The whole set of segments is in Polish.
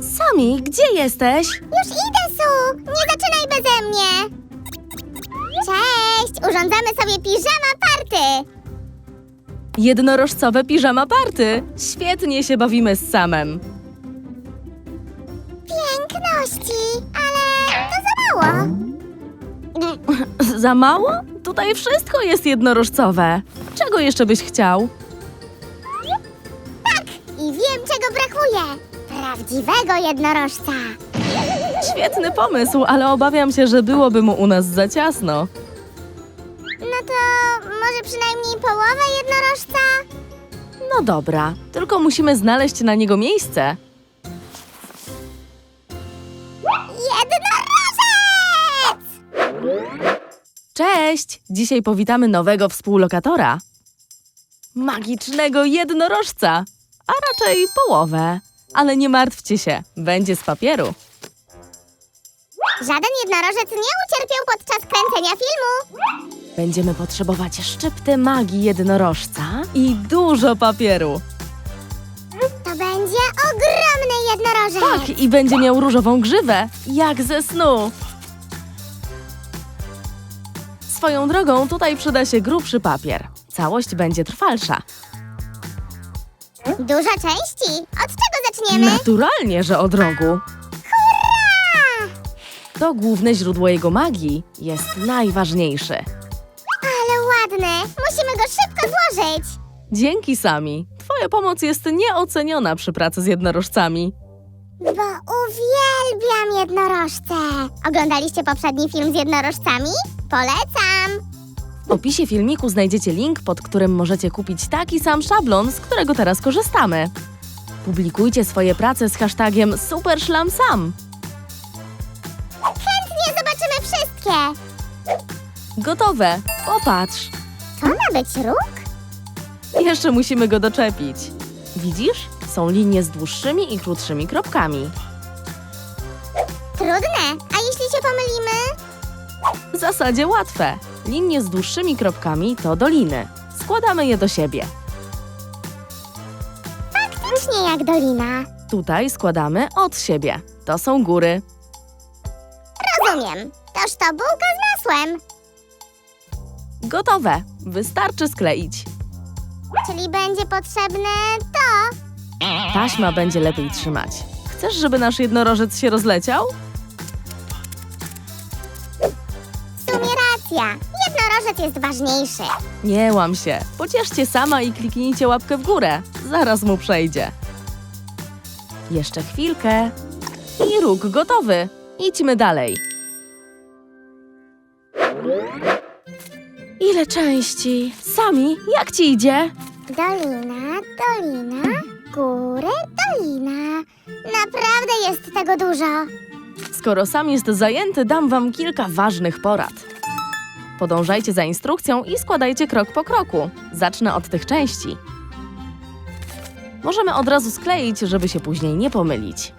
Sami, gdzie jesteś? Już idę, Su! Nie zaczynaj beze mnie! Cześć! Urządzamy sobie piżama party! Jednorożcowe piżama party. Świetnie się bawimy z Samem. Piękności! Ale to za mało! Za mało? Tutaj wszystko jest jednorożcowe. Czego jeszcze byś chciał? I wiem, czego brakuje! Prawdziwego jednorożca! Świetny pomysł, ale obawiam się, że byłoby mu u nas za ciasno. No to może przynajmniej połowę jednorożca? No dobra, tylko musimy znaleźć na niego miejsce. Jednorożec! Cześć! Dzisiaj powitamy nowego współlokatora. Magicznego jednorożca, a raczej połowę. Ale nie martwcie się, będzie z papieru. Żaden jednorożec nie ucierpiał podczas kręcenia filmu! Będziemy potrzebować szczypty magii jednorożca i dużo papieru. To będzie ogromny jednorożec! Tak, i będzie miał różową grzywę, jak ze snu. Swoją drogą tutaj przyda się grubszy papier. Całość będzie trwalsza. Dużo części! Od czego zaczniemy? Naturalnie, że od rogu. Hurra! To główne źródło jego magii jest najważniejszy. Ale ładny! Musimy go szybko złożyć! Dzięki sami. Twoja pomoc jest nieoceniona przy pracy z jednorożcami. Bo uwielbiam jednorożce! Oglądaliście poprzedni film z jednorożcami? Polecam! W opisie filmiku znajdziecie link, pod którym możecie kupić taki sam szablon, z którego teraz korzystamy. Publikujcie swoje prace z hashtagiem SuperSlamSam. Chętnie zobaczymy wszystkie! Gotowe. Popatrz. To ma być róg? Jeszcze musimy go doczepić. Widzisz? Są linie z dłuższymi i krótszymi kropkami. Trudne! A jeśli się pomylimy? W zasadzie łatwe. Linie z dłuższymi kropkami to doliny. Składamy je do siebie. Faktycznie jak dolina. Tutaj składamy od siebie. To są góry. Rozumiem. Toż to bułka z masłem. Gotowe. Wystarczy skleić. Czyli będzie potrzebne to. Taśma będzie lepiej trzymać. Chcesz, żeby nasz jednorożec się rozleciał? W sumie racja. Jednorożec jest ważniejszy. Nie łam się. Pocieszcie sama i kliknijcie łapkę w górę. Zaraz mu przejdzie. Jeszcze chwilkę. I róg gotowy. Idźmy dalej. Ile części? Sami, jak ci idzie? Dolina, dolina, góry, dolina. Naprawdę jest tego dużo. Skoro sam jest zajęty, dam wam kilka ważnych porad. Podążajcie za instrukcją i składajcie krok po kroku. Zacznę od tych części. Możemy od razu skleić, żeby się później nie pomylić.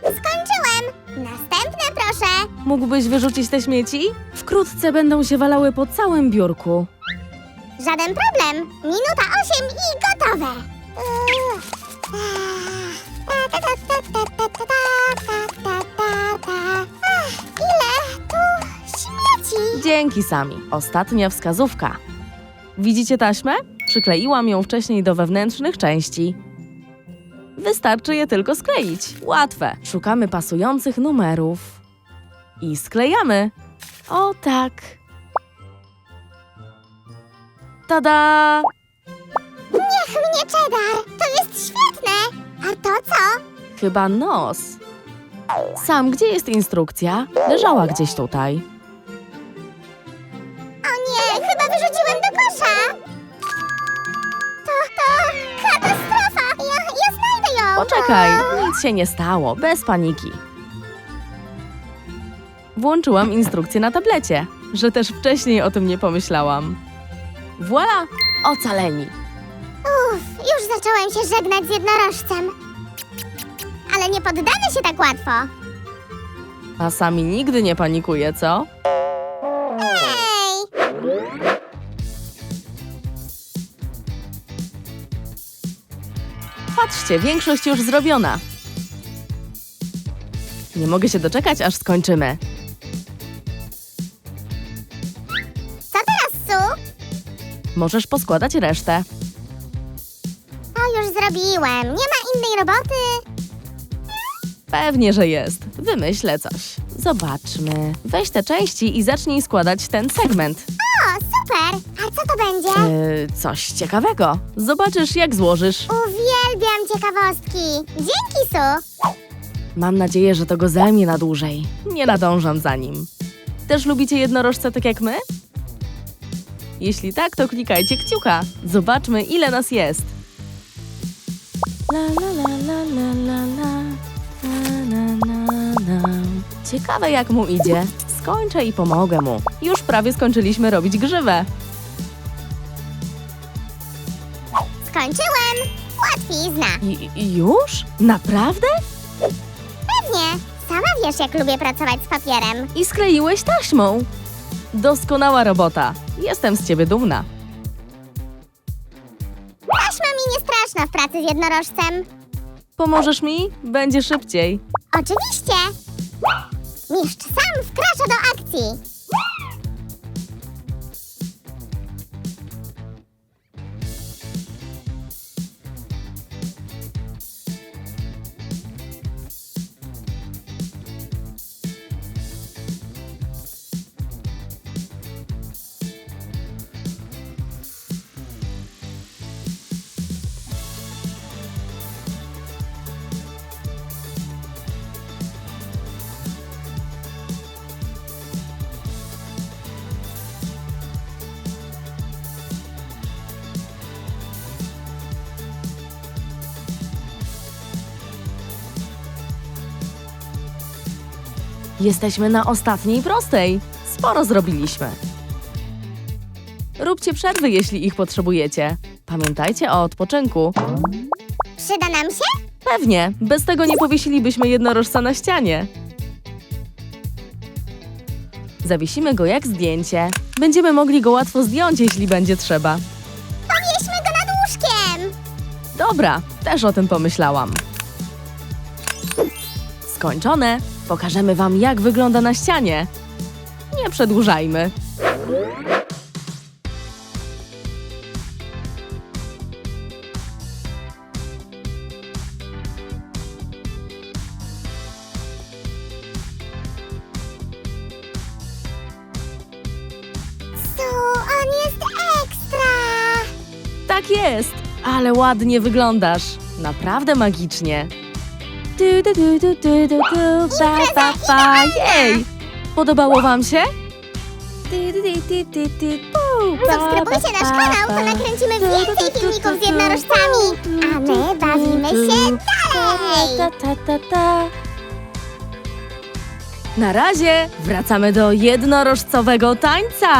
Skończyłem. Następne proszę. Mógłbyś wyrzucić te śmieci? Wkrótce będą się walały po całym biurku. Żaden problem. Minuta osiem i gotowe. Ach, Dzięki sami. Ostatnia wskazówka. Widzicie taśmę? Przykleiłam ją wcześniej do wewnętrznych części. Wystarczy je tylko skleić. Łatwe. Szukamy pasujących numerów. I sklejamy. O tak. Tada! Niech mnie cheddar. To jest świetne. A to co? Chyba nos. Sam, gdzie jest instrukcja? Leżała gdzieś tutaj. Wyrzuciłem do kosza. To, to katastrofa. Ja, ja znajdę ją. Poczekaj, nic się nie stało, bez paniki. Włączyłam instrukcję na tablecie, że też wcześniej o tym nie pomyślałam. Voila! Ocaleni! Uff, już zacząłem się żegnać z jednorożcem. Ale nie poddamy się tak łatwo. A sami nigdy nie panikuje, co? Patrzcie, większość już zrobiona. Nie mogę się doczekać, aż skończymy. Co teraz, Su? Możesz poskładać resztę. To już zrobiłem. Nie ma innej roboty. Pewnie, że jest. Wymyślę coś. Zobaczmy. Weź te części i zacznij składać ten segment. O, super! A co to będzie? Yy, coś ciekawego. Zobaczysz, jak złożysz. Uwielbiam ciekawostki. Dzięki, Su. Mam nadzieję, że to go zajmie na dłużej. Nie nadążam za nim. Też lubicie jednorożce tak jak my? Jeśli tak, to klikajcie kciuka. Zobaczmy, ile nas jest. La la la la la la la. Na, na, na. Ciekawe, jak mu idzie. Skończę i pomogę mu. Już prawie skończyliśmy robić grzywę. I, już? Naprawdę? Pewnie. Sama wiesz, jak lubię pracować z papierem. I skleiłeś taśmą. Doskonała robota. Jestem z ciebie dumna. Taśma mi nie straszna w pracy z jednorożcem. Pomożesz mi? Będzie szybciej. Oczywiście. Mistrz sam wkracza do akcji. Jesteśmy na ostatniej prostej. Sporo zrobiliśmy. Róbcie przerwy, jeśli ich potrzebujecie. Pamiętajcie o odpoczynku. Przyda nam się? Pewnie, bez tego nie powiesilibyśmy jednorożca na ścianie. Zawiesimy go jak zdjęcie. Będziemy mogli go łatwo zdjąć, jeśli będzie trzeba. Powieśmy go nad łóżkiem. Dobra, też o tym pomyślałam. Skończone. Pokażemy wam, jak wygląda na ścianie. Nie przedłużajmy. Su, on jest ekstra. Tak jest, ale ładnie wyglądasz. Naprawdę magicznie. Du, du, du, du, du, du, du, ba, ba, ba. Jej! Podobało wam się? Bu, ba, Subskrybujcie ba, nasz ba, kanał, to ba. nakręcimy więcej filmików z jednorożcami. A my bawimy się dalej. Ta, ta, ta, ta. Na razie wracamy do jednorożcowego tańca.